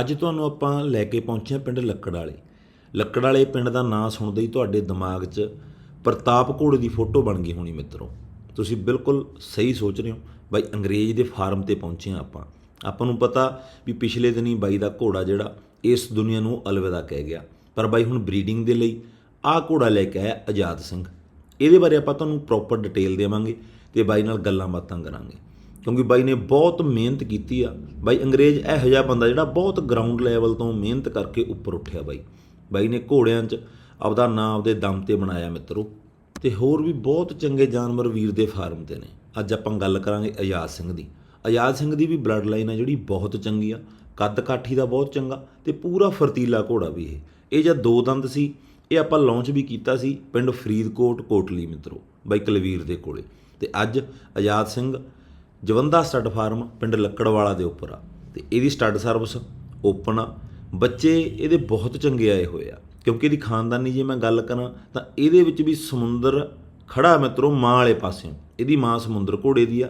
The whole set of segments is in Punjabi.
ਅੱਜ ਤੁਹਾਨੂੰ ਆਪਾਂ ਲੈ ਕੇ ਪਹੁੰਚੇ ਹਾਂ ਪਿੰਡ ਲੱਕੜ ਵਾਲੇ ਲੱਕੜ ਵਾਲੇ ਪਿੰਡ ਦਾ ਨਾਂ ਸੁਣਦੇ ਹੀ ਤੁਹਾਡੇ ਦਿਮਾਗ 'ਚ ਪ੍ਰਤਾਪ ਘੋੜੇ ਦੀ ਫੋਟੋ ਬਣ ਗਈ ਹੋਣੀ ਮਿੱਤਰੋ। ਤੁਸੀਂ ਬਿਲਕੁਲ ਸਹੀ ਸੋਚ ਰਹੇ ਹੋ। ਬਾਈ, ਅੰਗਰੇਜ਼ ਦੇ ਫਾਰਮ ਤੇ ਪਹੁੰਚੇ ਹਾਂ ਆਪਾਂ। ਆਪਾਂ ਨੂੰ ਪਤਾ ਵੀ ਪਿਛਲੇ ਦਿਨੀ ਬਾਈ ਦਾ ਘੋੜਾ ਜਿਹੜਾ ਇਸ ਦੁਨੀਆ ਨੂੰ ਅਲਵਿਦਾ ਕਹਿ ਗਿਆ। ਪਰ ਬਾਈ, ਹੁਣ ਬਰੀਡਿੰਗ ਦੇ ਲਈ ਆਹ ਘੋੜਾ ਲੈ ਕੇ ਆਇਆ ਆਜ਼ਾਦ ਸਿੰਘ। ਇਹਦੇ ਬਾਰੇ ਆਪਾਂ ਤੁਹਾਨੂੰ ਪ੍ਰੋਪਰ ਡਿਟੇਲ ਦੇਵਾਂਗੇ ਤੇ ਬਾਈ ਨਾਲ ਗੱਲਾਂ ਬਾਤਾਂ ਕਰਾਂਗੇ। ਕਿਉਂਕਿ ਬਾਈ ਨੇ ਬਹੁਤ ਮਿਹਨਤ ਕੀਤੀ ਆ। ਬਾਈ ਅੰਗਰੇਜ਼ ਇਹੋ ਜਿਹਾ ਬੰਦਾ ਜਿਹੜਾ ਬਹੁਤ ਗਰਾਊਂਡ ਲੈਵਲ ਤੋਂ ਮਿਹਨਤ ਕਰਕੇ ਉੱਪਰ ਉੱਠਿਆ ਬਾਈ। ਬਾਈ ਨੇ ਘੋੜਿਆਂ 'ਚ ਆਪਦਾ ਨਾਂ ਆਪਦੇ ਦਮ ਤੇ ਬਣਾਇਆ ਮਿੱਤਰੋ। ਤੇ ਹੋਰ ਵੀ ਬਹੁਤ ਚੰਗੇ ਜਾਨਵਰ ਵੀਰ ਦੇ ਫਾਰਮ ਤੇ ਨੇ। ਅੱਜ ਆਪਾਂ ਗੱਲ ਕਰਾਂਗੇ ਆਜ਼ਾਦ ਸਿੰਘ ਦੀ। ਆਜ਼ਾਦ ਸਿੰਘ ਦੀ ਵੀ ਬਲੱਡ ਲਾਈਨ ਆ ਜਿਹੜੀ ਬਹੁਤ ਚੰਗੀ ਆ। ਕੱਦ ਕਾਠੀ ਦਾ ਬਹੁਤ ਚੰਗਾ ਤੇ ਪੂਰਾ ਫਰਤੀਲਾ ਘੋੜਾ ਵੀ ਇਹ। ਇਹ ਜਦ ਦੋ ਦੰਦ ਸੀ, ਇਹ ਆਪਾਂ ਲਾਂਚ ਵੀ ਕੀਤਾ ਸੀ ਪਿੰਡ ਫਰੀਦਕੋਟ, ਕੋਟਲੀ ਮਿੱਤਰੋ। ਬਾਈ ਕਲਵੀਰ ਦੇ ਕੋਲੇ। ਤੇ ਅੱਜ ਆਜ਼ਾਦ ਸਿੰਘ ਜਵੰਦਾ ਸਟੱਡ ਫਾਰਮ ਪਿੰਡ ਲੱਕੜਵਾਲਾ ਦੇ ਉੱਪਰ ਆ। ਤੇ ਇਹਦੀ ਸਟੱਡ ਸਰਵਿਸ ਓਪਨ ਆ। ਬੱਚੇ ਇਹਦੇ ਬਹੁਤ ਚੰਗੇ ਆਏ ਹੋਏ ਆ। ਕਿਉਂਕਿ ਇਹਦੀ ਖਾਨਦਾਨੀ ਜੇ ਮੈਂ ਗੱਲ ਕਰਾਂ ਤਾਂ ਇਹਦੇ ਵਿੱਚ ਵੀ ਸਮੁੰਦਰ ਖੜਾ ਮਿੱਤਰੋ ਮਾਂ ਵਾਲੇ ਪਾਸਿਓਂ। ਇਹਦੀ ਮਾਂ ਸਮੁੰਦਰ ਘੋੜੇ ਦੀ ਆ।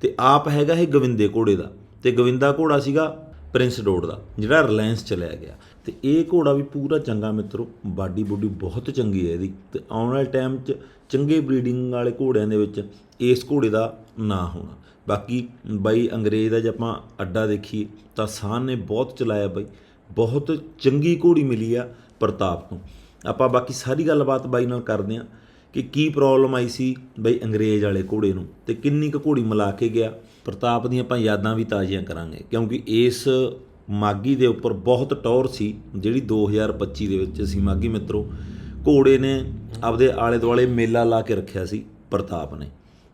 ਤੇ ਆਪ ਹੈਗਾ ਇਹ ਗਵਿੰਦੇ ਘੋੜੇ ਦਾ। ਤੇ ਗਵਿੰਦਾ ਘੋੜਾ ਸੀਗਾ ਪ੍ਰਿੰਸ ਡੋਡ ਦਾ, ਜਿਹੜਾ ਰਿਲਾਇੰਸ ਚਲਿਆ ਗਿਆ। ਤੇ ਇਹ ਘੋੜਾ ਵੀ ਪੂਰਾ ਚੰਗਾ ਮਿੱਤਰੋ। ਬਾਡੀ ਬੋਡੀ ਬਹੁਤ ਚੰਗੀ ਹੈ ਇਹਦੀ। ਤੇ ਆਉਣ ਵਾਲੇ ਟਾਈਮ 'ਚ ਚੰਗੇ ਬਰੀਡਿੰਗ ਵਾਲੇ ਘੋੜਿਆਂ ਦੇ ਵਿੱਚ ਇਸ ਘੋੜੇ ਦਾ ਨਾਂ ਹੋਣਾ। ਬਾਕੀ ਬਾਈ ਅੰਗਰੇਜ਼ ਦਾ ਜੇ ਆਪਾਂ ਅੱਡਾ ਦੇਖੀਏ ਤਾਂ ਸਾਹ ਨੇ ਬਹੁਤ ਚਲਾਇਆ ਬਾਈ। ਬਹੁਤ ਚੰਗੀ ਘੋੜੀ ਮਿਲੀ ਆ ਪ੍ਰਤਾਪ ਤੋਂ ਆਪਾਂ ਬਾਕੀ ਸਾਰੀ ਗੱਲਬਾਤ ਬਾਈ ਨਾਲ ਕਰਦੇ ਆ ਕਿ ਕੀ ਪ੍ਰੋਬਲਮ ਆਈ ਸੀ ਬਈ ਅੰਗਰੇਜ਼ ਵਾਲੇ ਘੋੜੇ ਨੂੰ ਤੇ ਕਿੰਨੀ ਕੁ ਘੋੜੀ ਮਿਲਾ ਕੇ ਗਿਆ। ਪ੍ਰਤਾਪ ਦੀਆਂ ਆਪਾਂ ਯਾਦਾਂ ਵੀ ਤਾਜ਼ੀਆਂ ਕਰਾਂਗੇ ਕਿਉਂਕਿ ਇਸ ਮਾਗੀ ਦੇ ਉੱਪਰ ਬਹੁਤ ਟੌਰ ਸੀ, ਜਿਹੜੀ 2025 ਦੇ ਵਿੱਚ ਅਸੀਂ ਮਾਗੀ ਮਿੱਤਰੋ ਘੋੜੇ ਨੇ ਆਪਦੇ ਆਲੇ ਦੁਆਲੇ ਮੇਲਾ ਲਾ ਕੇ ਰੱਖਿਆ ਸੀ ਪ੍ਰਤਾਪ ਨੇ।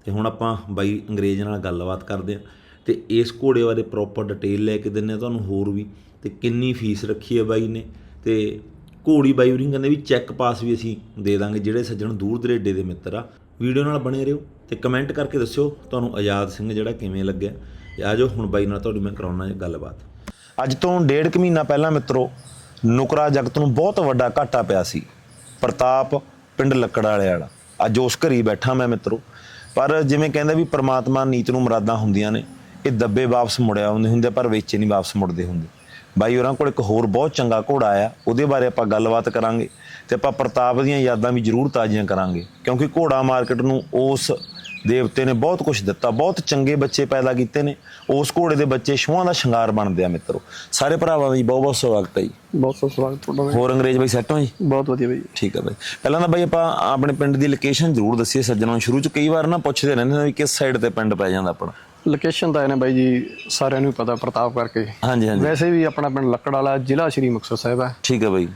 ਤੇ ਹੁਣ ਆਪਾਂ ਬਾਈ ਅੰਗਰੇਜ਼ ਨਾਲ ਗੱਲਬਾਤ ਕਰਦੇ ਆ ਤੇ ਇਸ ਘੋੜੇ ਬਾਰੇ ਪ੍ਰੋਪਰ ਡਿਟੇਲ ਲੈ ਕੇ ਦਿੰਨੇ ਆ ਤੁਹਾਨੂੰ ਹੋਰ ਵੀ ਤੇ ਕਿੰਨੀ ਫੀਸ ਰੱਖੀ ਹੈ ਬਾਈ ਨੇ ਤੇ ਘੋੜੀ ਬਾਈ ਉਰਿੰਗ ਕਹਿੰਦੇ ਵੀ ਚੈੱਕ ਪਾਸ ਵੀ ਅਸੀਂ ਦੇ ਦਾਂਗੇ, ਜਿਹੜੇ ਸੱਜਣ ਦੂਰ ਦਰੇਡੇ ਦੇ ਮਿੱਤਰ ਆ। ਵੀਡੀਓ ਨਾਲ ਬਣੇ ਰਹੋ ਤੇ ਕਮੈਂਟ ਕਰਕੇ ਦੱਸਿਓ ਤੁਹਾਨੂੰ ਆਜ਼ਾਦ ਸਿੰਘ ਜਿਹੜਾ ਕਿਵੇਂ ਲੱਗਿਆ। ਤੇ ਆਜੋ ਹੁਣ ਬਾਈ ਨਾਲ ਤੁਹਾਡੀ ਮੈਂ ਕਰਾਉਣਾ ਗੱਲਬਾਤ। ਅੱਜ ਤੋਂ ਡੇਢ ਕੁ ਮਹੀਨਾ ਪਹਿਲਾਂ ਮਿੱਤਰੋ, ਨੁਕਰਾ ਜਗਤ ਨੂੰ ਬਹੁਤ ਵੱਡਾ ਘਾਟਾ ਪਿਆ ਸੀ। ਪ੍ਰਤਾਪ ਪਿੰਡ ਲੱਕੜ ਵਾਲੇ ਵਾਲਾ। ਅੱਜ ਉਸ ਘਰੀ ਬੈਠਾ ਮੈਂ ਮਿੱਤਰੋ ਪਰ ਜਿਵੇਂ ਕਹਿੰਦੇ ਵੀ ਪ੍ਰਮਾਤਮਾ ਨੀਤ ਨੂੰ ਮੁਰਾਦਾਂ ਹੁੰਦੀਆਂ ਨੇ, ਇਹ ਦੱਬੇ ਵਾਪਸ ਮੁੜਿਆ ਹੁੰਦੇ ਹੁੰਦੇ ਪਰ ਵੇਚੇ ਨਹੀਂ ਵਾਪਸ ਮੁੜਦੇ ਹੁੰਦੇ। ਬਾਈ ਹੋਰਾਂ ਕੋਲ ਇੱਕ ਹੋਰ ਬਹੁਤ ਚੰਗਾ ਘੋੜਾ ਆਇਆ ਉਹਦੇ ਬਾਰੇ ਆਪਾਂ ਗੱਲਬਾਤ ਕਰਾਂਗੇ ਤੇ ਆਪਾਂ ਪ੍ਰਤਾਪ ਦੀਆਂ ਯਾਦਾਂ ਵੀ ਜ਼ਰੂਰ ਤਾਜ਼ੀਆਂ ਕਰਾਂਗੇ, ਕਿਉਂਕਿ ਘੋੜਾ ਮਾਰਕੀਟ ਨੂੰ ਉਸ ਦੇਵਤੇ ਨੇ ਬਹੁਤ ਕੁਝ ਦਿੱਤਾ ਬਹੁਤ ਚੰਗੇ ਬੱਚੇ ਪੈਦਾ ਕੀਤੇ ਨੇ। ਉਸ ਘੋੜੇ ਦੇ ਬੱਚੇ ਛੂਆਂ ਦਾ ਸ਼ਿੰਗਾਰ ਬਣਦੇ ਆ ਮਿੱਤਰੋ। ਸਾਰੇ ਭਰਾਵਾਂ ਦਾ ਜੀ ਬਹੁਤ ਬਹੁਤ ਸਵਾਗਤ ਹੈ ਜੀ। ਬਹੁਤ ਬਹੁਤ ਸਵਾਗਤ ਤੁਹਾਡਾ ਬਾਈ। ਹੋਰ ਅੰਗਰੇਜ਼ ਬਾਈ ਸੈੱਟ ਹੋ ਜੀ? ਬਹੁਤ ਵਧੀਆ ਬਾਈ। ਠੀਕ ਹੈ ਬਾਈ। ਪਹਿਲਾਂ ਤਾਂ ਬਾਈ ਆਪਾਂ ਆਪਣੇ ਪਿੰਡ ਦੀ ਲੋਕੇਸ਼ਨ ਜ਼ਰੂਰ ਦੱਸੀਏ ਸੱਜਣਾਂ ਨੂੰ ਸ਼ੁਰੂ ਚ ਕਈ ਵਾਰ ਨਾ ਪੁੱਛਦੇ ਰਹਿੰਦੇ ਨੇ ਵੀ ਕਿਸ ਸਾਈਡ ਤੇ ਪਿੰਡ ਪੈ ਜਾਂਦਾ ਆਪਣਾ। ਲੋਕੇਸ਼ਨ ਤਾਂ ਇਹਨੇ ਬਾਈ ਜੀ ਸਾਰਿਆਂ ਨੂੰ ਹੀ ਪਤਾ ਪ੍ਰਤਾਪ ਕਰਕੇ। ਹਾਂਜੀ ਹਾਂਜੀ। ਵੈਸੇ ਵੀ ਆਪਣਾ ਪਿੰਡ ਲੱਕੜ ਵਾਲਾ ਜ਼ਿਲ੍ਹਾ ਸ਼੍ਰੀ ਮੁਕਤਸਰ ਸਾਹਿਬ ਹੈ। ਠੀਕ ਹੈ ਬਾਈ।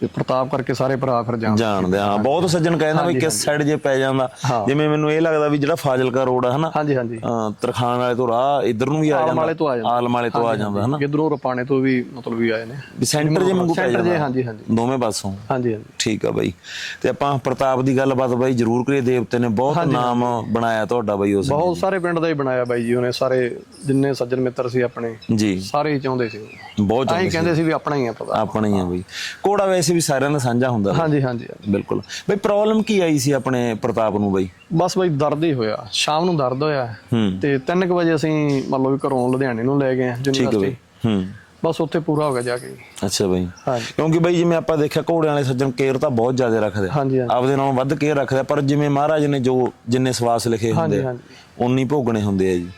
ਤੇ ਪ੍ਰਤਾਪ ਕਰਕੇ ਸਾਰੇ ਭਰਾ ਫਿਰ ਜਾਣ ਜਾਣਦੇ ਹਾਂ ਬਹੁਤ ਸੱਜਣ ਕਹਿੰਦੇ ਵੀ ਕਿਸ ਸਾਈਡ ਜੇ ਪੈ ਜਾਂਦਾ। ਜਿਵੇਂ ਮੈਨੂੰ ਇਹ ਲੱਗਦਾ ਵੀ ਜਿਹੜਾ ਫਾਜ਼ਿਲਕਾ ਰੋਡ ਆ ਹਨਾ? ਹਾਂਜੀ ਹਾਂਜੀ। ਅਹ ਤਰਖਾਣ ਵਾਲੇ ਤੋਂ ਰਾਹ ਇਧਰ ਨੂੰ ਵੀ ਆ ਜਾਂਦਾ। ਵਾਲੇ ਤੋਂ ਆ ਜਾਂਦਾ। ਆਲਮ ਵਾਲੇ ਤੋਂ ਆ ਜਾਂਦਾ ਹਨਾ? ਗਿੱਦਰੋਂ ਰਪਾਣੇ ਤੋਂ ਵੀ ਮਤਲਬ ਵੀ ਆਏ ਨੇ। ਵੀ ਸੈਂਟਰ ਜੇ ਮੰਗੂ ਪੈ ਜਾਂਦਾ। ਹਾਂਜੀ ਹਾਂਜੀ। ਦੋਵੇਂ ਪਾਸੋਂ। ਹਾਂਜੀ ਹਾਂਜੀ। ਠੀਕ ਆ ਬਾਈ। ਤੇ ਆਪਾਂ ਪ੍ਰਤਾਪ ਦੀ ਗੱਲਬਾਤ ਬਾਈ ਜ਼ਰੂਰ ਕਰੀਏ। ਦੇਵਤੇ ਨੇ ਬਹੁਤ ਨਾਮ ਬਣਾਇਆ ਤੁਹਾਡਾ ਬਾਈ ਉਸ ਬਹੁਤ ਸਾਰੇ ਪਿੰਡ ਦਾ ਹੀ ਬਣਾਇਆ ਬਾਈ ਜੀ ਉਹਨੇ। ਸਾਰੇ ਜਿੰਨੇ ਸੱਜਣ ਮਿੱਤਰ ਸੀ ਆਪਣੇ ਜੀ। ਸਾਰੇ ਹੀ ਚਾਹੁੰਦੇ ਸੀ। ਬਹੁਤ ਹੀ ਕਹਿੰਦੇ ਸੀ ਵੀ ਆਪਣਾ ਹੀ ਆ ਪਤਾ। ਆਪਣਾ ਹੀ ਆ ਬਈ। ਘੋੜਾ ਵੈਸੇ ਵੀ ਸਾਰਿਆਂ ਦਾ ਸਾਂਝਾ ਹੁੰਦਾ। ਹਾਂਜੀ ਹਾਂਜੀ ਬਿਲਕੁਲ। ਬਈ ਪ੍ਰੋਬਲਮ ਕੀ ਆਈ ਸੀ ਆਪਣੇ ਪ੍ਰਤਾਪ ਨੂੰ ਬਈ? ਬਸ ਬਾਈ ਦਰਦ ਹੀ ਹੋਇਆ। ਸ਼ਾਮ ਨੂੰ ਦਰਦ ਹੋਇਆ। ਤੇ 3 ਵਜੇ ਅਸੀਂ ਮੰਨ ਲਓ ਵੀ ਘਰੋਂ ਲੁਧਿਆਣੇ ਨੂੰ ਲੈ ਗਏ ਯੂਨੀਵਰਸਿਟੀ। ਹੂੰ। ਬਸ ਉੱਥੇ ਪੂਰਾ ਹੋ ਗਿਆ ਜਾ ਕੇ। ਅੱਛਾ ਬਈ। ਹਾਂਜੀ। ਕਿਉਂਕਿ ਬਈ ਜਿਵੇਂ ਆਪਾਂ ਦੇਖਿਆ ਘੋੜਿਆਂ ਵਾਲੇ ਸੱਜਣ ਕੇਅਰ ਤਾਂ ਬਹੁਤ ਜ਼ਿਆਦਾ ਰੱਖਦੇ ਆਪਦੇ ਨਾਲੋਂ ਵੱਧ ਕੇਅਰ ਰੱਖਦੇ ਪਰ ਜਿਵੇਂ ਮਹਾਰਾਜ ਨੇ ਜੋ ਜਿੰਨੇ ਸਵਾਸ ਲਿਖੇ ਹੁੰਦੇ ਆ ਹਾਂਜੀ ਉਨੀ ਭੋਗਣੇ ਹੁੰਦੇ ਆ ਜੀ।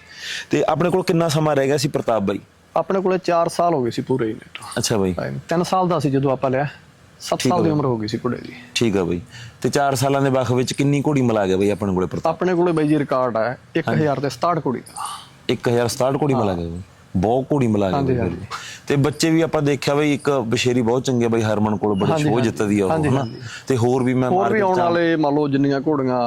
ਤੇ ਆਪਣੇ ਕੋਲ ਕਿੰਨਾ ਸਮਾਂ ਰਹਿ ਗਿਆ ਸੀ ਪ੍ਰਤਾਪ ਬਾਈ? ਆਪਣੇ ਕੋਲੇ 4 ਸਾਲ ਹੋ ਗਏ ਸੀ ਪੂਰੇ ਹੀ ਨੇਟ ਅੱਛਾ ਬਾਈ। 3 ਸਾਲ ਦਾ ਸੀ ਜਦੋਂ ਆਪਾਂ ਲਿਆ। 7 ਸਾਲ ਦੀ ਉਮਰ ਹੋ ਗਈ ਸੀ ਕੁੜੇ ਦੀ। ਠੀਕ ਆ ਬਈ। ਤੇ 4 ਸਾਲਾਂ ਦੇ ਵਕਤ ਵਿੱਚ ਕਿੰਨੀ ਘੋੜੀ ਮਿਲਾ ਗਿਆ ਬਈ ਆਪਣੇ ਕੋਲੇ ਪ੍ਰਤਾਪ? ਆਪਣੇ ਕੋਲੇ ਬਾਈ ਜੀ ਰਿਕਾਰਡ ਹੈ 1000 ਤੇ 67 ਕੁੜੀ ਦਾ। 1067 ਘੋੜੀ ਮਿਲਾ ਗਿਆ ਬਈ। ਬਹੁਤ ਘੋੜੀ ਮਿਲਾ ਗਿਆ ਬਈ। ਤੇ ਬੱਚੇ ਵੀ ਆਪਾਂ ਦੇਖਿਆ ਬਈ ਇੱਕ ਬਸ਼ੇਰੀ ਬਹੁਤ ਚੰਗੇ ਆ ਬਈ ਹਰਮਨ ਕੋਲ ਬੜੇ ਸ਼ੋਅ ਜਿੱਤਦੀ ਆ ਉਹ ਹਨਾ? ਤੇ ਹੋਰ ਵੀ ਮੈਂ ਹੋਰ ਵੀ ਆਉਣ ਵਾਲੇ ਮੰਨ ਲਓ ਜਿੰਨੀਆਂ ਘੋੜੀਆਂ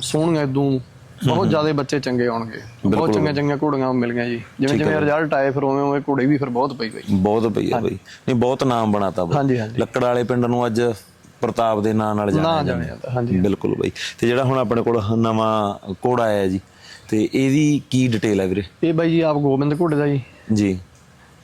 ਸੋਹਣੀਆਂ ਇਦੋਂ ਬਹੁਤ ਜ਼ਿਆਦਾ ਬੱਚੇ ਚੰਗੇ ਆਉਣਗੇ। ਬਹੁਤ ਚੰਗੀਆਂ ਚੰਗੀਆਂ ਘੋੜੀਆਂ ਮਿਲ ਗਈਆਂ ਜੀ। ਜਿਵੇਂ ਜਿਵੇਂ ਰਿਜ਼ਲਟ ਆਏ ਫਿਰ ਉਵੇਂ ਉਵੇਂ ਘੋੜੇ ਵੀ ਫਿਰ ਬਹੁਤ ਪਈ ਗਈ ਬਹੁਤ ਪਈ ਆ ਬਈ। ਨਹੀਂ ਬਹੁਤ ਨਾਮ ਬਣਾਤਾ ਬਈ। ਹਾਂਜੀ ਹਾਂਜੀ। ਲੱਕੜ ਵਾਲੇ ਪਿੰਡ ਨੂੰ ਅੱਜ ਪ੍ਰਤਾਪ ਦੇ ਨਾਂ ਨਾਲ ਜਾਣਿਆ ਜਾਂਦਾ। ਹਾਂਜੀ। ਬਿਲਕੁਲ ਬਈ। ਤੇ ਜਿਹੜਾ ਹੁਣ ਆਪਣੇ ਕੋਲ ਨਵਾਂ ਘੋੜਾ ਆਇਆ ਜੀ ਤੇ ਇਹਦੀ ਕੀ ਡਿਟੇਲ ਹੈ ਵੀਰੇ? ਇਹ ਬਾਈ ਜੀ ਆਪ ਗੋਬਿੰਦ ਘੋੜੇ ਦਾ ਜੀ। ਜੀ।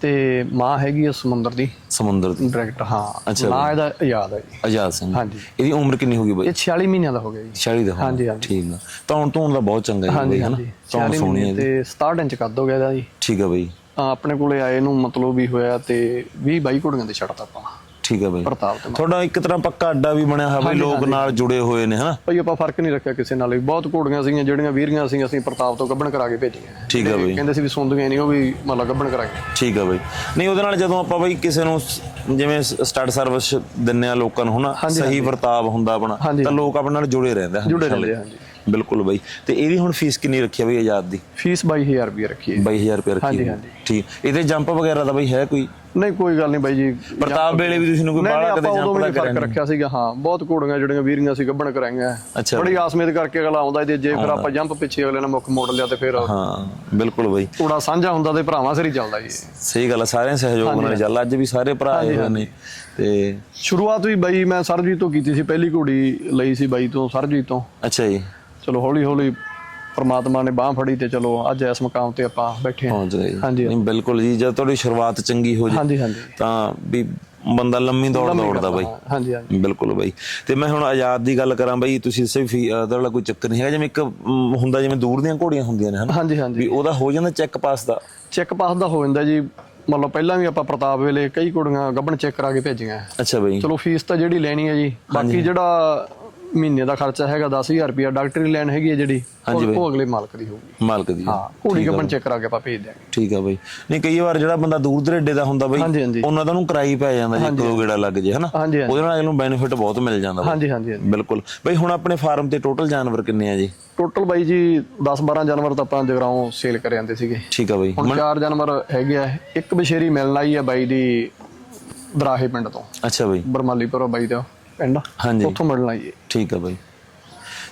ਤੇ ਮਾਂ ਹੈਗੀ ਆ ਸਮੁੰਦਰ ਦੀ। ਸਮੁੰਦਰ ਦੀ। ਡਾਇਰੈਕਟ ਹਾਂ। ਨਾਂ ਇਹਦਾ ਯਾਦ ਹੈ ਜੀ। ਆਜ਼ਾਦ ਸਿੰਘ ਹਾਂਜੀ। ਇਹਦੀ ਉਮਰ ਕਿੰਨੀ ਹੋ ਗਈ ਬਈ? ਇਹ 46 ਮਹੀਨਿਆਂ ਦਾ ਹੋ ਗਿਆ ਜੀ। 40 ਦਾ ਹੋਣਾ। ਹਾਂਜੀ, ਹਾਂਜੀ। ਠੀਕ ਆ। ਤੌਣ ਤੂਣ ਦਾ ਬਹੁਤ ਚੰਗਾ ਜੀ ਬਈ ਹਨਾ? ਤੌਣ 46 ਸੋਹਣੀ ਹੈ ਮਹੀਨੇ ਇਹਦੀ। ਤੇ 67 ਇੰਚ ਕੱਦ ਹੋ ਗਿਆ ਇਹਦਾ ਜੀ। ਠੀਕ ਆ ਬਈ। ਆਪਣੇ ਕੋਲੇ ਆਏ ਨੂੰ ਮਤਲਬ ਵੀ ਹੋਇਆ ਤੇ 20 22 ਘੋੜੀਆਂ ਦੇ ਛੱਡਤਾ ਆਪਾਂ। ਠੀਕ ਹੈ ਬਾਈ। ਪ੍ਰਤਾਪ ਤੇ ਤੁਹਾਡਾ ਇੱਕ ਤਰ੍ਹਾਂ ਪੱਕਾ ਅੱਡਾ ਵੀ ਬਣਿਆ ਹੋਇਆ ਬਈ ਲੋਕ ਨਾਲ ਜੁੜੇ ਹੋਏ ਨੇ ਹਨਾ? ਭਾਈ ਆਪਾਂ ਫ਼ਰਕ ਨਹੀਂ ਰੱਖਿਆ ਕਿਸੇ ਨਾਲ ਵੀ। ਬਹੁਤ ਘੋੜੀਆਂ ਸੀਗੀਆਂ ਜਿਹੜੀਆਂ ਵੀਰੀਆਂ ਸੀ ਅਸੀਂ ਪ੍ਰਤਾਪ ਤੋਂ ਗੱਭਣ ਕਰਾ ਕੇ ਭੇਜੀਆਂ। ਠੀਕ ਹੈ ਬਈ। ਕਹਿੰਦੇ ਸੀ ਵੀ ਸੁਣਦੀਆਂ ਨਹੀਂ ਉਹ ਵੀ ਮਤਲਬ ਗੱਭਣ ਕਰਾ ਕੇ। ਠੀਕ ਆ ਬਈ। ਨਹੀਂ ਉਹਦੇ ਨਾਲ ਜਦੋਂ ਆਪਾਂ ਬਈ ਕਿਸੇ ਨੂੰ ਜਿਵੇਂ ਸਟਾਰਟ ਸਰਵਿਸ ਦਿੰਨੇ ਆ ਲੋਕਾਂ ਨੂੰ ਹਨਾ? ਸਹੀ ਵਰਤਾਵ ਹੁੰਦਾ ਆਪਣਾ ਤਾਂ ਲੋਕ ਆਪਣੇ ਨਾਲ ਜੁੜੇ ਰਹਿੰਦੇ ਹਨ? ਜੁੜੇ ਰਹਿੰਦੇ ਹਾਂਜੀ। ਬਿਲਕੁਲ ਬਈ। ਤੇ ਇਹਦੀ ਹੁਣ ਫੀਸ ਕਿੰਨੀ ਰੱਖੀ ਆ ਬਈ ਆਜ਼ਾਦ ਦੀ? ਫੀਸ 22000 ਰੁਪਏ ਰੱਖੀ ਹੈ। 22000 ਰੁਪਏ ਰੱਖੀ ਹਾਂਜੀ, ਹੈ। ਹਾਂਜੀ। ਠੀਕ। ਇਹਦੇ ਜੰਪ ਵਗੈਰਾ ਦਾ ਬਈ ਹੈ ਕੋਈ? ਨਹੀਂ ਕੋਈ ਗੱਲ ਨਹੀਂ ਬਾਈ ਜੀ। ਪ੍ਰਤਾਪ ਵੇਲੇ ਵੀ ਤੁਸੀਂ ਨੂੰ ਕੋਈ ਬਾਹਲਾ ਕਦੇ ਆਪਾਂ ਉਦੋਂ ਜੰਪ ਦਾ ਵੀ ਫ਼ਰਕ ਰੱਖਿਆ ਸੀਗਾ ਹਾਂ ਬਹੁਤ ਘੋੜੀਆਂ ਜਿਹੜੀਆਂ ਵੀਰੀਆਂ ਸੀ ਗੱਭਣ ਕਰਾਈਆਂ। ਅੱਛਾ ਬੜੀ ਆਸਮੇਤ ਕਰਕੇ ਅਗਲਾ ਆਉਂਦਾ ਜੇ ਫਿਰ ਆਪਾਂ ਜੰਪ ਪਿੱਛੇ ਅਗਲੇ ਨੇ ਮੁੱਖ ਮੋੜ ਲਿਆ ਤੇ ਫਿਰ ਹਾਂ ਬਿਲਕੁਲ ਬਈ। ਘੋੜਾ ਸਾਂਝਾ ਹੁੰਦਾ ਤੇ ਭਰਾਵਾਂ ਸਿਰ ਹੀ ਚੱਲਦਾ ਜੀ। ਸਹੀ ਗੱਲ ਆ ਸਾਰਿਆਂ ਸਹਿਯੋਗ ਨਾਲ ਚੱਲ ਅੱਜ ਵੀ ਸਾਰੇ ਭਰਾ ਆਏ ਨੇ ਤੇ ਸ਼ੁਰੂਆਤ ਵੀ ਬਾਈ ਮੈਂ ਸਰਜੀਤ ਤੋਂ ਕੀਤੀ ਸੀ ਪਹਿਲੀ ਘੋੜੀ ਲਈ ਸੀ ਬਾਈ ਤੋਂ ਸਰਜੀਤ ਤੋਂ। ਅੱਛਾ ਜੀ। ਚਲੋ ਹੌਲੀ ਹੌਲੀ ਪ੍ਰਮਾਤਮਾ ਨੇ ਬਾਹ ਫੜੀ ਤੇ ਚਲੋ ਅੱਜ ਇਸ ਮੁਕਾਮ ਤੇ ਆਪਾਂ ਬੈਠੇ ਹਾਂ। ਪਹੁੰਚ ਗਏ। ਜੀ। ਹਾਂਜੀ। ਨਹੀਂ ਬਿਲਕੁਲ ਜੀ ਜਦ ਤੁਹਾਡੀ ਸ਼ੁਰੂਆਤ ਚੰਗੀ ਹੋ ਜੇ ਹਾਂਜੀ ਹਾਂਜੀ। ਤਾਂ ਵੀ ਬੰਦਾ ਲੰਮੀ ਦੌੜ ਦੌੜਦਾ ਬਾਈ। ਹਾਂਜੀ ਹਾਂਜੀ। ਬਿਲਕੁਲ ਬਾਈ। ਤੇ ਮੈਂ ਹੁਣ ਆਜ਼ਾਦ ਦੀ ਗੱਲ ਕਰਾਂ ਬਾਈ ਤੁਸੀਂ ਵੀ ਫੀ- ਉਹਦਾ ਵਾਲਾ ਕੋਈ ਚੱਕਰ ਨਹੀਂ ਹੈਗਾ ਜਿਵੇਂ ਇੱਕ ਅਮ, ਹੁੰਦਾ ਜਿਵੇਂ ਦੂਰ ਦੀਆਂ ਘੋੜੀਆਂ ਹੁੰਦੀਆਂ ਨੇ ਹਨਾ? ਹਾਂਜੀ ਹਾਂਜੀ। ਵੀ ਉਹਦਾ ਹੋ ਜਾਂਦਾ ਚੈੱਕ ਪਾਸ ਦਾ? ਚੈੱਕ ਪਾਸ ਦਾ ਹੋ ਜਾਂਦਾ ਜੀ। ਮੰਨ ਲਓ ਪਹਿਲਾਂ ਵੀ ਆਪਾਂ ਪ੍ਰਤਾਪ ਵੇਲੇ ਕਈ ਕੁੜੀਆਂ ਗੱਭਣ ਚੈੱਕ ਕਰਾ ਕੇ ਭੇਜੀਆਂ। ਅੱਛਾ ਬਾਈ। ਚਲੋ ਫੀਸ ਤਾਂ ਜਿਹੜੀ ਲੈਣੀ ਹੈ ਜੀ। ਬਾਕੀ ਜਿਹੜਾ ਮਹੀਨੇ ਦਾ ਖਰਚਾ ਹੈਗਾ 10000 ਰੁਪਿਆ ਡਾਕਟਰੀ ਲੈਣ ਹੈਗੀ ਹੈ ਜਿਹੜੀ ਉਹ ਉਹ ਅਗਲੇ ਮਾਲਕ ਦੀ ਹੋਊਗੀ। ਮਾਲਕ ਦੀ ਹਾਂ। ਘੋੜੀ ਗੱਭਣ ਚੈੱਕ ਕਰਾ ਕੇ ਆਪਾਂ ਭੇਜ ਦਿਆਂਗੇ। ਠੀਕ ਆ ਬਾਈ। ਨਹੀਂ ਕਈ ਵਾਰ ਜਿਹੜਾ ਬੰਦਾ ਦੂਰ ਦਰੇਡੇ ਦਾ ਹੁੰਦਾ ਬਾਈ ਹਾਂਜੀ ਹਾਂਜੀ। ਉਹਨਾਂ ਦਾ ਨੂੰ ਕਿਰਾਈ ਪੈ ਜਾਂਦਾ ਜੇ ਦੋ ਗੇੜਾ ਲੱਗ ਜੇ ਹਨਾ? ਹਾਂਜੀ ਹਾਂਜੀ। ਉਹਦੇ ਨਾਲ ਇਹਨੂੰ ਬੈਨੀਫਿਟ ਬਹੁਤ ਮਿਲ ਜਾਂਦਾ ਬਾਈ। ਹਾਂਜੀ ਹਾਂਜੀ ਹਾਂਜੀ। ਬਿਲਕੁਲ। ਬਾਈ ਹੁਣ ਆਪਣੇ ਫਾਰਮ ਤੇ ਟੋਟਲ ਜਾਨਵਰ ਕਿੰਨੇ ਆ ਜੀ? ਟੋਟਲ ਬਾਈ ਜੀ 10 12 ਜਾਨਵਰ ਤਾਂ ਆਪਾਂ ਜਗਰਾਉਂ ਸੇਲ ਕਰ ਜਾਂਦੇ ਸੀਗੇ। ਠੀਕ ਆ ਬਾਈ। ਹੁਣ ਚਾਰ ਜਾਨਵਰ ਹੈਗੇ ਆ। ਇੱਕ ਬਸ਼ੇਰੀ ਮਿਲਣ ਆਈ ਆ ਬਾਈ ਦੀ ਦਰਾਹੇ ਪਿੰਡ ਤੋਂ। ਅੱਛਾ ਬਾਈ। ਬਰਮਾਲੀਪੁਰ ਬਾਈ ਦਾ ਪਿੰਡ ਹਾਂਜੀ। ਉੱਥੋਂ ਮਿਲਣ ਆਈ ਹੈ ਠੀਕ ਆ ਬਾਈ।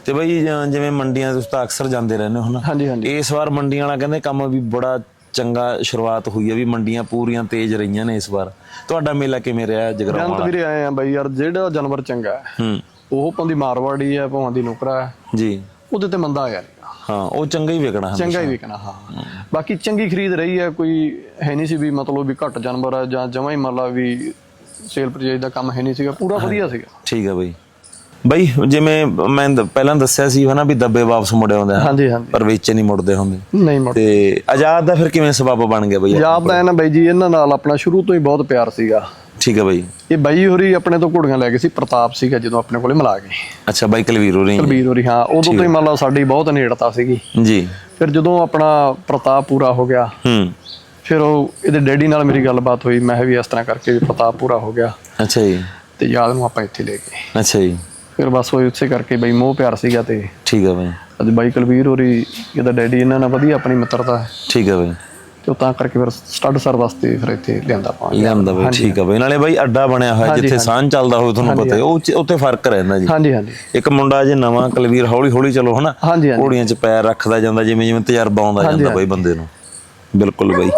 ਤੇ ਬਾਈ ਜ- ਜਿਵੇਂ ਮੰਡੀਆਂ ਤੁਸੀਂ ਤਾਂ ਅਕਸਰ ਜਾਂਦੇ ਰਹਿੰਦੇ ਹੋ ਹਨਾ ਹਾਂਜੀ ਹਾਂਜੀ। ਇਸ ਵਾਰ ਮੰਡੀਆਂ ਵਾਲਾ ਕਹਿੰਦੇ ਕੰਮ ਵੀ ਬੜਾ ਚੰਗਾ ਸ਼ੁਰੂਆਤ ਹੋਈ ਹੈ ਵੀ ਮੰਡੀਆਂ ਪੂਰੀਆਂ ਤੇਜ਼ ਰਹੀਆਂ ਨੇ ਇਸ ਵਾਰ। ਤੁਹਾਡਾ ਮੇਲਾ ਕਿਵੇਂ ਰਿਹਾ ਜਗਰਾਉਂ ਜੰਤ ਵਾਲਾ? ਵੀਰੇ ਆਏ ਆ ਬਾਈ ਯਾਰ ਜਿਹੜਾ ਜਾਨਵਰ ਚੰਗਾ ਹੈ ਹੂੰ। ਉਹ ਪੰਦੀ ਮਾਰਵਾੜੀ ਹੈ ਭਾਵਾਂ ਦੀ ਨੁਕਰਾ ਹੈ। ਜੀ। ਉਹਦੇ ਤੇ ਮੰਦਾ ਆਇਆ ਨਹੀਂ। ਹਾਂ ਉਹ ਚੰਗਾ ਹੀ ਵਿਕਣਾ ਹਮੇਸ਼ਾ। ਚੰਗਾ ਹੀ ਵਿਕਣਾ ਹਾਂ। ਬਾਕੀ ਚੰਗੀ ਖਰੀਦ ਰਹੀ ਹੈ ਕੋਈ ਹੈ ਨਹੀਂ ਸੀ ਵੀ ਮਤਲਬ ਵੀ ਘੱਟ ਜਾਨਵਰ ਹੈ ਜਾਂ ਜਮਾਂ ਹੀ ਮਤਲਬ ਵੀ ਸੇਲ ਪਰਚੇਜ ਦਾ ਕੰਮ ਹੈ ਨਹੀਂ ਸੀਗਾ ਪੂਰਾ ਵਧੀਆ ਸੀਗਾ। ਠੀਕ ਆ ਬਾਈ। ਬਾਈ ਜਿਵੇਂ ਮੈਂ ਦ- ਪਹਿਲਾਂ ਦੱਸਿਆ ਸੀ ਹਨਾ ਵੀ ਦੱਬੇ ਵਾਪਸ ਮੁੜੇ ਆਉਂਦੇ ਹਾਂਜੀ ਹਾਂਜੀ। ਪਰ ਵਿੱਚ ਨਹੀਂ ਮੁੜਦੇ ਹੁੰਦੇ। ਨਹੀਂ ਮੁੜ ਤੇ ਆਜ਼ਾਦ ਦਾ ਫਿਰ ਕਿਵੇਂ ਸਬਬ ਬਣ ਗਿਆ ਬਾਈ ਪੰਜਾਬ ਦਾ ਹੈ ਨਾ ਬਾਈ ਜੀ ਇਹਨਾਂ ਨਾਲ ਆਪਣਾ ਸ਼ੁਰੂ ਤੋਂ ਹੀ ਬਹੁਤ ਪਿਆਰ ਸੀਗਾ। ਠੀਕ ਆ ਬਾਈ। ਇਹ ਬਾਈ ਹੋਰੀ ਆਪਣੇ ਤੋਂ ਘੋੜੀਆਂ ਲੈ ਗਏ ਸੀ ਪ੍ਰਤਾਪ ਸੀਗਾ ਜਦੋਂ ਆਪਣੇ ਕੋਲੇ ਮਿਲਾ ਗਏ ਅੱਛਾ ਬਾਈ ਕਲਵੀਰ ਹੋ ਰਹੀ ਕੁਲਬੀਰ ਹੋਰੀ ਹਾਂ ਉਦੋਂ ਤੋਂ ਹੀ ਮੰਨ ਲਓ ਸਾਡੀ ਬਹੁਤ ਨੇੜਤਾ ਸੀਗੀ। ਜੀ। ਫਿਰ ਜਦੋਂ ਆਪਣਾ ਪ੍ਰਤਾਪ ਪੂਰਾ ਹੋ ਗਿਆ ਹੂੰ। ਫਿਰ ਉਹ ਇਹਦੇ ਡੈਡੀ ਨਾਲ ਮੇਰੀ ਗੱਲਬਾਤ ਹੋਈ ਮੈਂ ਕਿਹਾ ਵੀ ਇਸ ਤਰ੍ਹਾਂ ਕਰਕੇ ਵੀ ਪ੍ਰਤਾਪ ਪੂਰਾ ਹੋ ਗਿਆ। ਅੱਛਾ ਜੀ। ਤੇ ਯਾਦ ਨੂੰ ਆਪਾਂ ਇੱਥੇ ਲੈ ਗਏ। ਅੱਛਾ ਜੀ। ਫਿਰ ਬਸ ਉਹ ਇਸੇ ਕਰਕੇ ਬਈ ਮੋਹ ਪਿਆਰ ਸੀਗਾ ਤੇ ਠੀਕ ਆ ਬਾਈ। ਅੱਜ ਬਾਈ ਕੁਲਬੀਰ ਹੋਰੀ ਇਹਦਾ ਡੈਡੀ ਇਹਨਾਂ ਨਾਲ ਵਧੀਆ ਆਪਣੀ ਮਿੱਤਰਤਾ ਹੈ। ਠੀਕ ਆ ਬਾਈ। ਤੇ ਉਹ ਤਾਂ ਕਰਕੇ ਫਿਰ ਸਟੱਡ ਸਰ ਵਾਸਤੇ ਫਿਰ ਇੱਥੇ ਲਿਆਂਦਾ ਆਪਾਂ। ਲਿਆਂਦਾ ਬਾਈ ਠੀਕ ਆ ਬਾਈ। ਨਾਲੇ ਬਾਈ ਅੱਡਾ ਬਣਿਆ ਹੋਇਆ ਜਿੱਥੇ ਸਾਂਝ ਚੱਲਦਾ ਹੋਵੇ ਤੁਹਾਨੂੰ ਪਤਾ ਹੈ ਉਹ ਉੱਥੇ ਫ਼ਰਕ ਰਹਿੰਦਾ ਜੀ। ਹਾਂਜੀ ਹਾਂਜੀ। ਇੱਕ ਮੁੰਡਾ ਜੇ ਨਵਾਂ ਕਲਵੀਰ ਹੌਲੀ ਹੌਲੀ ਚਲੋ ਹਨਾ? ਘੋੜੀਆਂ 'ਚ ਪੈਰ ਰੱਖਦਾ ਜਾਂਦਾ ਜਿਵੇਂ ਜਿਵੇਂ ਤਜਰਬਾ ਆਉਂਦਾ ਜਾਂਦਾ ਬਾਈ ਬੰਦੇ ਨੂੰ। ਬਿਲਕੁਲ ਬਾਈ।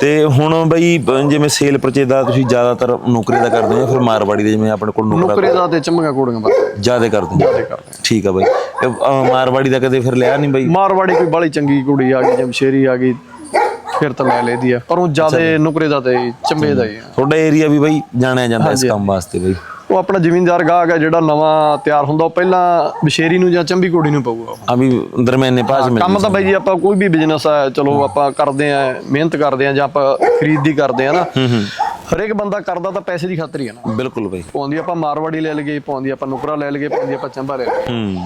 ਤੇ ਹੁਣ ਬਾਈ ਜਿਵੇਂ ਸੇਲ ਪਰਚੇ ਦਾ ਤੁਸੀਂ ਜ਼ਿਆਦਾਤਰ ਨੌਕਰੀ ਦਾ ਕਰਦੇ ਹੋ ਫਿਰ ਮਾਰਵਾੜੀ ਦੇ ਜਿਵੇਂ ਆਪਣੇ ਕੋਲ ਨੌਕਰਾ ਦਾ ਤੇ ਚੰਮੀਆਂ ਘੋੜੀਆਂ ਬਾਰੇ ਜ਼ਿਆਦਾ ਕਰਦੇ ਹੋ। ਠੀਕ ਆ ਬਾਈ। ਮਾਰਵਾੜੀ ਦਾ ਕਦੇ ਫਿਰ ਲਿਆ ਨਹੀਂ ਬਾਈ? ਮਾਰਵਾੜੀ ਕੋਈ ਬਾਲੀ ਚੰਗੀ ਕੁੜੀ ਆ ਗਈ ਜਮਸ਼ੇਰੀ ਆ ਗਈ ਫਿਰ ਤਾਂ ਲੈ ਲੈਦੀ ਆ। ਪਰ ਉਹ ਜ਼ਿਆਦਾ ਨੁਕਰੇ ਦਾ ਤੇ ਚੰਬੇ ਦਾ ਹੀ ਆ। ਤੁਹਾਡਾ ਏਰੀਆ ਵੀ ਬਾਈ ਜਾਣਿਆ ਜਾਂਦਾ ਇਸ ਕੰਮ ਵਾਸਤੇ ਬਾਈ। ਉਹ ਆਪਣਾ ਜ਼ਿਮੀਂਦਾਰ ਗਾਹਕ ਆ ਜਿਹੜਾ ਨਵਾਂ ਤਿਆਰ ਹੁੰਦਾ ਉਹ ਪਹਿਲਾਂ ਬਸ਼ੇਰੀ ਨੂੰ ਜਾਂ ਚੰਬੀ ਕੁੜੀ ਨੂੰ ਪਊਗਾ ਵੀ ਦਰਮਿਆਨੇ ਭਾਜ ਮਿਲ ਕੰਮ ਤਾਂ ਬਾਈ ਜੀ ਆਪਾਂ ਕੋਈ ਵੀ ਬਿਜ਼ਨਸ ਆ ਚਲੋ ਆਪਾਂ ਕਰਦੇ ਆ ਮਿਹਨਤ ਕਰਦੇ ਆ ਜਾਂ ਆਪਾਂ ਖਰੀਦੀ ਕਰਦੇ ਆ ਨਾ। ਹੂੰ ਹੂੰ। ਹਰੇਕ ਬੰਦਾ ਕਰਦਾ ਤਾਂ ਪੈਸੇ ਦੀ ਖਾਤਰ ਹੀ ਆ ਨਾ। ਬਿਲਕੁਲ ਬਾਈ। ਪਾਉਂਦੀ ਆਪਾਂ ਮਾਰਵਾੜੀ ਲੈ ਲਈਏ ਪਾਉਂਦੀ ਆਪਾਂ ਨੁਕਰਾ ਲੈ ਲਈਏ ਪਾਉਂਦੀ ਆਪਾਂ ਚੰਬਾ ਲੈ ਲਈਏ। ਹੂੰ।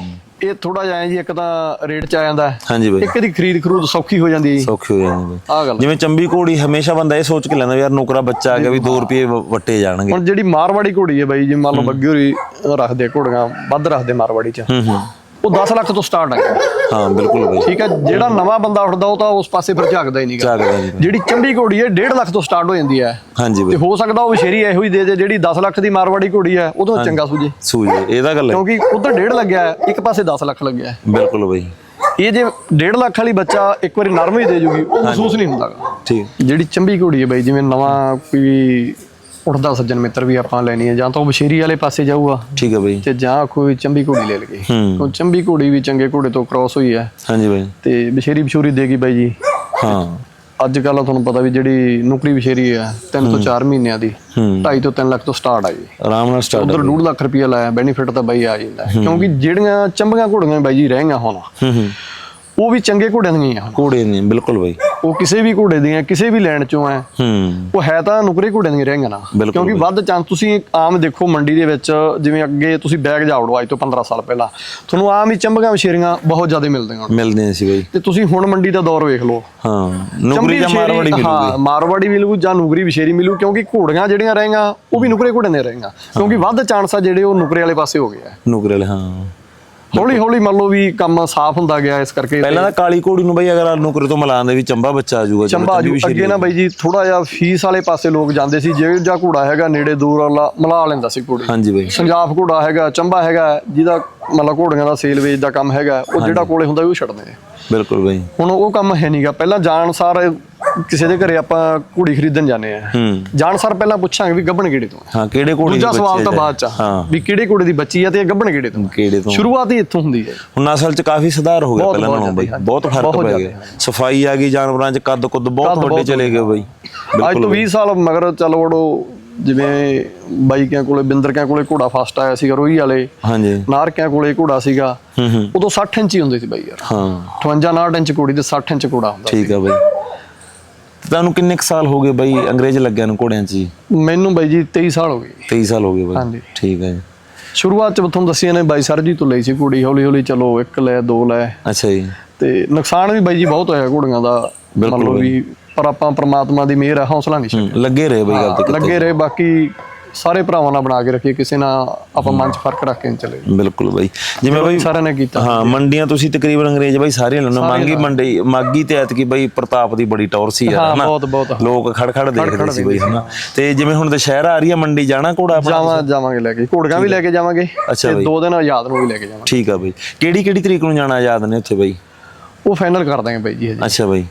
ਇਹ ਥੋੜਾ ਜਿਹਾ ਜੀ ਇੱਕ ਤਾਂ ਰੇਟ ਚ ਆ ਜਾਂਦਾ ਹੈ। ਹਾਂਜੀ ਬਾਈ। ਇੱਕ ਦੀ ਖਰੀਦ ਖਰੂਦ ਸੌਖੀ ਹੋ ਜਾਂਦੀ ਹੈ ਜੀ। ਸੌਖੀ ਹੋ ਜਾਂਦੀ ਬਾਈ ਆਹ ਗੱਲ ਜਿਵੇਂ ਚੰਬੀ ਘੋੜੀ ਹਮੇਸ਼ਾ ਬੰਦਾ ਇਹ ਸੋਚ ਕੇ ਲੈਂਦਾ ਯਾਰ ਨੌਕਰਾ ਬੱਚਾ ਆ ਗਿਆ ਵੀ 2 ਰੁਪਏ ਵੱਟੇ ਜਾਣਗੇ। ਹੁਣ ਜਿਹੜੀ ਮਾਰਵਾੜੀ ਘੋੜੀ ਹੈ ਬਾਈ ਜੀ ਮੰਨ ਲਓ ਬੱਗੀ ਹੋਰੀ ਰੱਖਦੇ ਆ ਘੋੜੀਆਂ ਵੱਧ ਰੱਖਦੇ ਮਾਰਵਾੜੀ ਚ। ਹੂੰ ਹੂੰ। ਉਹ 10 ਲੱਖ ਤੋਂ ਸਟਾਰਟ ਆ। ਹਾਂ ਬਿਲਕੁਲ ਬਾਈ। ਠੀਕ ਹੈ ਜਿਹੜਾ ਨਵਾਂ ਬੰਦਾ ਉੱਠਦਾ ਉਹ ਤਾਂ ਉਸ ਪਾਸੇ ਫਿਰ ਝਾਕਦਾ ਹੀ ਨਹੀਂਗਾ ਝਾਕਦਾ ਜੀ ਜਿਹੜੀ ਚੰਬੀ ਘੋੜੀ ਹੈ 1.5 ਲੱਖ ਤੋਂ ਸਟਾਰਟ ਹੋ ਜਾਂਦੀ ਹੈ। ਹਾਂਜੀ ਤੇ ਬਾਈ ਹੋ ਸਕਦਾ ਉਹ ਸ਼ੇਰੀ ਇਹੋ ਹੀ ਦੇ ਦੇ ਜਿਹੜੀ 10 ਲੱਖ ਦੀ ਮਾਰਵਾੜੀ ਘੋੜੀ ਹੈ ਉਦੋਂ ਚੰਗਾ ਸੂਝੇ। ਸੂਝ ਇਹਦਾ ਗੱਲ ਹੈ। ਕਿਉਂਕਿ ਉਧਰ 1.5 ਲੱਗਿਆ ਹੈ, ਇੱਕ ਪਾਸੇ 10 ਲੱਖ ਲੱਗਿਆ। ਹੈ। ਬਿਲਕੁਲ ਬਾਈ। ਇਹ ਜੇ 1.5 ਲੱਖ ਵਾਲੀ ਬੱਚਾ ਇੱਕ ਵਾਰੀ ਨਰਮ ਹੀ ਦੇ ਜੂਗੀ ਉਹ ਮਹਿਸੂਸ ਨਹੀਂ ਹੁੰਦਾਗਾ ਠੀਕ। ਜਿਹੜੀ ਚੰਬੀ ਘੋੜੀ ਹੈ ਬਾਈ ਜਿਵੇਂ ਨਵਾਂ ਕੋਈ ਉੱਠਦਾ ਸੱਜਣ ਮਿੱਤਰ ਵੀ ਆਪਾਂ ਲੈਣੀ ਹੈ ਜਾਂ ਤਾਂ ਉਹ ਬਸ਼ੀਰੀ ਵਾਲੇ ਪਾਸੇ ਜਾਊਗਾ। ਠੀਕ ਹੈ ਬਾਈ। ਤੇ ਜਾਂ ਕੋਈ ਚੰਬੀ ਘੋੜੀ ਲੈ ਲਗੇ ਉਹ ਚੰਬੀ ਘੋੜੀ ਵੀ ਚੰਗੇ ਘੋੜੇ ਤੋਂ ਕ੍ਰਾਸ ਹੋਈ ਹੈ। ਹਾਂਜੀ ਬਾਈ। ਤੇ ਬਸ਼ੇਰੀ ਬਸ਼ੂਰੀ ਦੇਗੀ ਬਾਈ ਜੀ। ਹਾਂ। ਅੱਜ ਕੱਲ੍ਹ ਤੁਹਾਨੂੰ ਪਤਾ ਵੀ ਜਿਹੜੀ ਨੁਕਰੀ ਬਸ਼ੇਰੀ ਹੈ 3 ਤੋਂ 4 ਮਹੀਨਿਆਂ ਦੀ 2.5 ਤੋਂ 3 ਲੱਖ ਤੋਂ ਸਟਾਰਟ ਆ ਜੀ। ਆਰਾਮ ਨਾਲ ਸਟਾਰਟ ਉਧਰ 2 ਲੱਖ ਰੁਪਇਆ ਲਾਇਆ ਬੈਨੀਫਿਟ ਤਾਂ ਬਾਈ ਆ ਜਾਂਦਾ। ਕਿਉਂਕਿ ਜਿਹੜੀਆਂ ਚੰਬੀਆਂ ਘੋੜੀਆਂ ਬਾਈ ਜੀ ਰਹਿ ਗਈਆਂ ਹੁਣ। ਹੂੰ ਹੂੰ। ਉਹ ਵੀ ਚੰਗੇ ਘੋੜਿਆਂ ਦੀਆਂ ਹੀ ਆ। ਹੁਣ। ਘੋੜੇ ਨੇ ਬਿਲਕੁਲ ਬਾਈ। ਉਹ ਕਿਸੇ ਵੀ ਘੋੜੇ ਦੀਆਂ ਕਿਸੇ ਵੀ ਲੈਣ ਚੋਂ ਆ ਹੂੰ। ਉਹ ਹੈ ਤਾਂ ਨੁਕਰੇ ਘੋੜਿਆਂ ਦੀਆਂ ਰਹਿੰਗਾ ਨਾ। ਬਿਲਕੁਲ ਕਿਉਂਕਿ ਬਈ। ਵੱਧ ਚਾਂਸ ਤੁਸੀਂ ਆਮ ਦੇਖੋ ਮੰਡੀ ਦੇ ਵਿੱਚ ਜਿਵੇਂ ਅੱਗੇ ਤੁਸੀਂ ਬੈਗ ਜਾਵੜੋ ਅੱਜ ਤੋਂ 15 ਸਾਲ ਪਹਿਲਾਂ। ਤੁਹਾਨੂੰ ਆਮ ਹੀ ਚੰਬੀਆਂ ਵਿਸ਼ੇਰੀਆਂ ਬਹੁਤ ਜ਼ਿਆਦਾ ਮਿਲਦੀਆਂ ਹੁਣ। ਮਿਲਦੇ ਸੀ ਬਾਈ। ਤੇ ਤੁਸੀਂ ਹੁਣ ਮੰਡੀ ਦਾ ਦੌਰ ਵੇਖ ਲਓ। ਹਾਂ ਨੁਕਰੀ ਜਾਂ ਵਿਸ਼ੇਰੀ- ਮਾਰਵਾੜੀ ਮਿਲੂਗੀ। ਹਾਂ ਮਾਰਵਾੜੀ ਮਿਲੂ ਜਾਂ ਨੁਗਰੀ ਵਿਸ਼ੇਰੀ ਮਿਲੂ ਕਿਉਂਕਿ ਘੋੜੀਆਂ ਜਿਹੜੀਆਂ ਰਹੇਗਾ ਉਹ ਵੀ ਨੁਕਰੇ ਘੋੜਿਆਂ ਦੇ ਰਹੇਗਾ ਕਿਉਂਕਿ ਵੱਧ ਚਾਂਸ ਆ ਜਿਹੜੇ ਉਹ ਨੁਕਰੇ ਵਾਲੇ ਪਾਸੇ ਹੋ ਗਏ ਆ। ਨੁਕਰੇ ਵਾਲੇ ਹਾਂ। ਹੌਲੀ ਹੌਲੀ ਮੰਨ ਲਓ ਵੀ ਕੰਮ ਸਾਫ਼ ਹੁੰਦਾ ਗਿਆ ਇਸ ਕਰਕੇ ਪਹਿਲਾਂ ਤਾਂ ਕਾਲੀ ਘੋੜੀ ਨੂੰ ਬਈ ਅਗਰ ਨੁਕਰੇ ਤੋਂ ਮਿਲਾਉਂਦੇ ਵੀ ਚੰਬਾ ਬੱਚਾ ਆ ਚਲੋ ਚੰਬਾ ਚੰਗੀ ਜੂ ਅੱਗੇ ਨਾ ਬਾਈ ਜੀ ਥੋੜਾ ਜਿਹਾ ਫੀਸ ਵਾਲੇ ਪਾਸੇ ਲੋਕ ਜਾਂਦੇ ਸੀ ਜੇ ਜਾਂ ਘੋੜਾ ਹੈਗਾ ਨੇੜੇ ਦੂਰ ਵਾਲਾ ਮਿਲਾ ਲੈਂਦਾ ਸੀ ਘੋੜੀ। ਹਾਂਜੀ ਬਾਈ। ਸੰਜਾਫ ਘੋੜਾ ਹੈਗਾ ਚੰਬਾ ਹੈਗਾ ਜਿਹਦਾ ਮਤਲਬ ਘੋੜੀਆਂ ਦਾ ਸੇਲ ਵੇਚ ਦਾ ਕੰਮ ਹੈਗਾ ਉਹ ਜਿਹੜਾ ਕੋਲੇ ਹੁੰਦਾ ਉਹ ਛੱਡਦੇ ਨੇ। ਬਿਲਕੁਲ ਬਾਈ। ਹੁਣ ਉਹ ਕੰਮ ਹੈ ਨਹੀਂਗਾ ਪਹਿਲਾਂ ਜਾਣ ਸਾਰ ਕਿਸੇ ਦੇ ਘਰੇ ਆਪਾਂ ਘੋੜੀ ਖਰੀਦਣ ਜਾਂਦੇ ਆ ਜਾਣ ਸਾਰ ਪਹਿਲਾਂ ਪੁੱਛਾਂਗੇ ਵੀ ਗੱਭਣ ਕਿਹੜੇ ਤੋਂ? ਹੈ। ਕਿਹੜੇ ਘੋੜੇ ਦੂਜਾ ਸਵਾਲ ਤਾਂ ਬਾਅਦ ਚ ਵੀ ਕਿਹੜੇ ਘੋੜੇ ਦੀ ਬੱਚੀ ਆ ਤੇ ਗੱਭਣ ਕਿਹੜੇ ਤੋਂ ਕਿਹੜੇ ਤੋਂ ਸ਼ੁਰੂਆਤ ਹੀ ਇੱਥੋਂ ਹੁੰਦੀ ਹੈ। ਹੁਣ ਨਸਲ ਚ ਕਾਫੀ ਸੁਧਾਰ ਹੋ ਗਿਆ ਪਹਿਲਾਂ ਨਾਲੋਂ ਬਾਈ। ਬਹੁਤ ਫ਼ਰਕ ਪੈ। ਗਿਆ। ਸਫ਼ਾਈ ਆ ਗਈ ਜਾਨਵਰਾਂ ਚ ਕੱਦ ਕੁੱਦ ਬਹੁਤ ਵੱਡੇ ਚਲੇ ਗਏ ਬਾਈ। ਅੱਜ ਤੋਂ 20 ਸਾਲ ਮਗਰ ਚੱਲ ਵੜੋ ਜਿਵੇਂ ਬਾਈਕਿਆਂ ਕੋਲੇ ਬਿੰਦਰਕਿਆਂ ਕੋਲੇ ਘੋੜਾ ਫਸਟ ਆਇਆ ਸੀਗਾ ਰੋਹੀ ਵਾਲੇ। ਹਾਂਜੀ। ਨਾਰਕਿਆਂ ਕੋਲੇ ਘੋੜਾ ਸੀਗਾ। ਹੂੰ ਹੂੰ। ਉਦੋਂ 60 ਇੰਚ ਹੀ ਹੁੰਦੇ ਸੀ ਬਾਈ ਯਾਰ। ਹਾਂ। 58 59 ਇੰਚ ਘੋੜੀ ਤੇ 60 ਇੰਚ ਘੋੜਾ ਹੁੰਦਾ ਠੀਕ ਆ ਬਾਈ। ਤੁਹਾਨੂੰ ਕਿੰਨੇ ਕੁ ਸਾਲ ਹੋ ਗਏ ਬਾਈ ਅੰਗਰੇਜ਼ ਲੱਗਿਆ ਨੂੰ ਘੋੜਿਆਂ 'ਚ ਜੀ? ਮੈਨੂੰ ਬਾਈ ਜੀ 23 ਸਾਲ ਹੋ ਗਏ। 23 ਸਾਲ ਹੋ ਗਏ ਬਾਈ। ਹਾਂਜੀ। ਠੀਕ ਹੈ ਜੀ। ਸ਼ੁਰੂਆਤ ਚ ਤੁਹਾਨੂੰ ਦੱਸਿਆ ਨੇ ਬਾਈ ਸਰ ਜੀ ਤੋਂ ਲਈ ਸੀ ਘੋੜੀ ਹੌਲੀ ਹੌਲੀ ਚਲੋ ਇੱਕ ਲੈ ਦੋ ਲੈ। ਅੱਛਾ ਜੀ। ਤੇ ਨੁਕਸਾਨ ਵੀ ਬਾਈ ਜੀ ਬਹੁਤ ਹੋਇਆ ਘੋੜੀਆਂ ਦਾ। ਲਓ ਵੀ ਪਰ ਆਪਾਂ ਪ੍ਰਮਾਤਮਾ ਦੀ ਮਿਹਰ ਆ ਹੌਸਲਾ ਨਹੀਂ ਛੱਡਿਆ। ਹੂੰ, ਲੱਗੇ ਰਹੇ ਬਾਈ ਗੱਲ ਤੇ ਲੱਗੇ ਰਹੇ ਬਾਕੀ ਸਾਰੇ ਭਰਾਵਾਂ ਨਾਲ ਬਣਾ ਕੇ ਰੱਖੀਏ ਕਿਸੇ ਨਾਲ ਆਪਾਂ ਮਨ 'ਚ ਫ਼ਰਕ ਰੱਖ ਕੇ ਨਹੀਂ ਚੱਲੇ। ਬਿਲਕੁਲ ਬਾਈ। ਜਿਵੇਂ ਬਾਈ ਸਾਰਿਆਂ ਨੇ ਕੀਤਾ। ਹਾਂ ਮੰਡੀਆਂ ਤੁਸੀਂ ਤਕਰੀਬਨ ਅੰਗਰੇਜ਼ ਬਾਈ ਸਾਰੀਆਂ ਲਾਉਣੇ ਮੰਗੀ ਮੰਡੀ ਮਾਗੀ ਤੇ ਐਤਕੀ ਬਾਈ ਪ੍ਰਤਾਪ ਦੀ ਬੜੀ ਟੌਰ ਸੀ ਯਾਰ ਹਾਂ ਹਨਾ? ਬਹੁਤ ਬਹੁਤ। ਲੋਕ ਖੜ ਖੜ ਦੇਖਦੇ ਸੀ ਬਾਈ ਹਨਾ? ਤੇ ਜਿਵੇਂ ਹੁਣ ਦੁਸ਼ਹਿਰਾ ਆ ਰਹੀ ਆ ਮੰਡੀ ਜਾਣਾ ਘੋੜਾ ਆਪਣਾ ਜਾਵਾਂ ਜਾਵਾਂਗੇ ਲੈ ਕੇ। ਘੋੜੀਆਂ ਵੀ ਲੈ ਕੇ ਜਾਵਾਂਗੇ ਤੇ। ਦੋ ਦਿਨ ਆਜ਼ਾਦ ਨੂੰ ਵੀ ਲੈ ਕੇ ਜਾਵਾਂਗੇ। ਠੀਕ ਆ ਬਾਈ। ਕਿਹੜੀ ਕਿਹੜੀ ਤਰੀਕ ਨੂੰ ਜਾਣਾ ਆਜ਼ਾਦ ਨੇ ਉੱਥੇ ਬਾਈ? ਉਹ ਫਾਈਨਲ ਕਰ ਦਾਂਗੇ ਬਾਈ ਜੀ ਅੱਛਾ ਬਾਈ।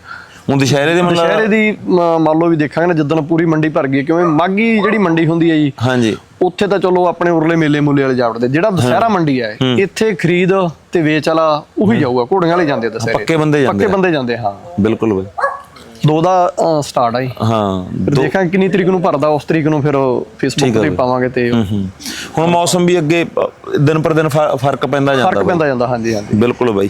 ਹੁਣ ਦੁਸ਼ਹਿਰੇ ਦੇ ਮਤਲਬ ਦੁਸ਼ਹਿਰੇ ਦੀ ਮ- ਮੰਨ ਲਓ ਵੀ ਦੇਖਾਂਗੇ ਨਾ ਜਿੱਦਣ ਪੂਰੀ ਮੰਡੀ ਭਰ ਗਈ ਕਿਉਂਕਿ ਮਾਗੀ ਜਿਹੜੀ ਮੰਡੀ ਹੁੰਦੀ ਹੈ ਜੀ ਹਾਂਜੀ। ਉੱਥੇ ਤਾਂ ਚਲੋ ਆਪਣੇ ਉਰਲੇ ਮੇਲੇ ਮੂਲੇ ਵਾਲੇ ਜਾਵੜਦੇ ਜਿਹੜਾ ਦੁਸਹਿਰਾ ਮੰਡੀ ਹੈ ਇੱਥੇ ਖਰੀਦ ਤੇ ਵੇਚ ਵਾਲਾ ਉਹੀ ਜਾਊਗਾ ਘੋੜੀਆਂ ਵਾਲੇ ਜਾਂਦੇ ਆ ਦੁਸਹਿਰੇ। ਪੱਕੇ ਬੰਦੇ ਜਾਂਦੇ ਪੱਕੇ ਬੰਦੇ ਜਾਂਦੇ ਆ, ਹਾਂ। ਬਿਲਕੁਲ ਬਾਈ। ਦੋ ਦਾ ਸਟਾਰਟ ਆ ਜੀ। ਹਾਂ ਫਿਰ ਦੇਖਾਂਗੇ ਕਿੰਨੀ ਤਰੀਕ ਨੂੰ ਭਰਦਾ ਉਸ ਤਰੀਕ ਨੂੰ ਫਿਰ ਫੇਸਬੁੱਕ ਤੇ ਪਾਵਾਂਗੇ ਤੇ ਹੁਣ ਮੌਸਮ ਵੀ ਅੱਗੇ ਅ, ਦਿਨ ਪਰ ਦਿਨ ਫ- ਫ਼ਰਕ ਪੈਂਦਾ ਜਾਂਦਾ ਫ਼ਰਕ ਪੈਂਦਾ ਜਾਂਦਾ ਹਾਂਜੀ ਹਾਂਜੀ। ਬਿਲਕੁਲ ਬਾਈ।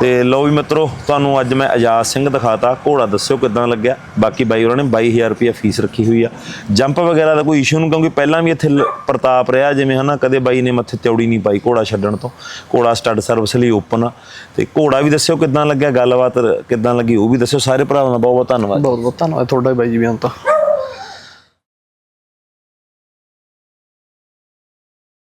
ਤੇ ਲਓ ਵੀ ਮਿੱਤਰੋ, ਤੁਹਾਨੂੰ ਅੱਜ ਮੈਂ ਆਜ਼ਾਦ ਸਿੰਘ ਦਿਖਾਤਾ। ਘੋੜਾ ਦੱਸਿਓ ਕਿਦਾਂ ਲੱਗਿਆ। ਬਾਕੀ ਬਾਈ ਉਹਨਾਂ ਨੇ 22000 ਰੁਪਏ ਫੀਸ ਰੱਖੀ ਹੋਈ ਆ। ਜੰਪ ਵਗੈਰਾ ਦਾ ਕੋਈ ਇਸ਼ੂ ਨਹੀਂ, ਕਿਉਂਕਿ ਪਹਿਲਾਂ ਵੀ ਇੱਥੇ ਲ- ਪ੍ਰਤਾਪ ਰਿਹਾ, ਜਿਵੇਂ ਹਨਾ, ਕਦੇ ਬਾਈ ਨੇ ਮੱਥੇ ਤਿਉੜੀ ਨਹੀਂ ਪਾਈ ਘੋੜਾ ਛੱਡਣ ਤੋਂ। ਘੋੜਾ ਸਟੱਡ ਸਰਵਿਸ ਲਈ ਓਪਨ ਆ। ਤੇ ਘੋੜਾ ਵੀ ਦੱਸਿਓ ਕਿਦਾਂ ਲੱਗਿਆ, ਗੱਲਬਾਤ ਕਿਦਾਂ ਲੱਗੀ ਉਹ ਵੀ ਦੱਸਿਓ। ਸਾਰੇ ਭਰਾਵਾਂ ਦਾ ਬਹੁਤ ਬਹੁਤ ਧੰਨਵਾਦ। ਬਹੁਤ ਬਹੁਤ ਧੰਨਵਾਦ ਤੁਹਾਡਾ ਬਾਈ ਜੀ ਵੀ ਹੁਣ ਤਾਂ।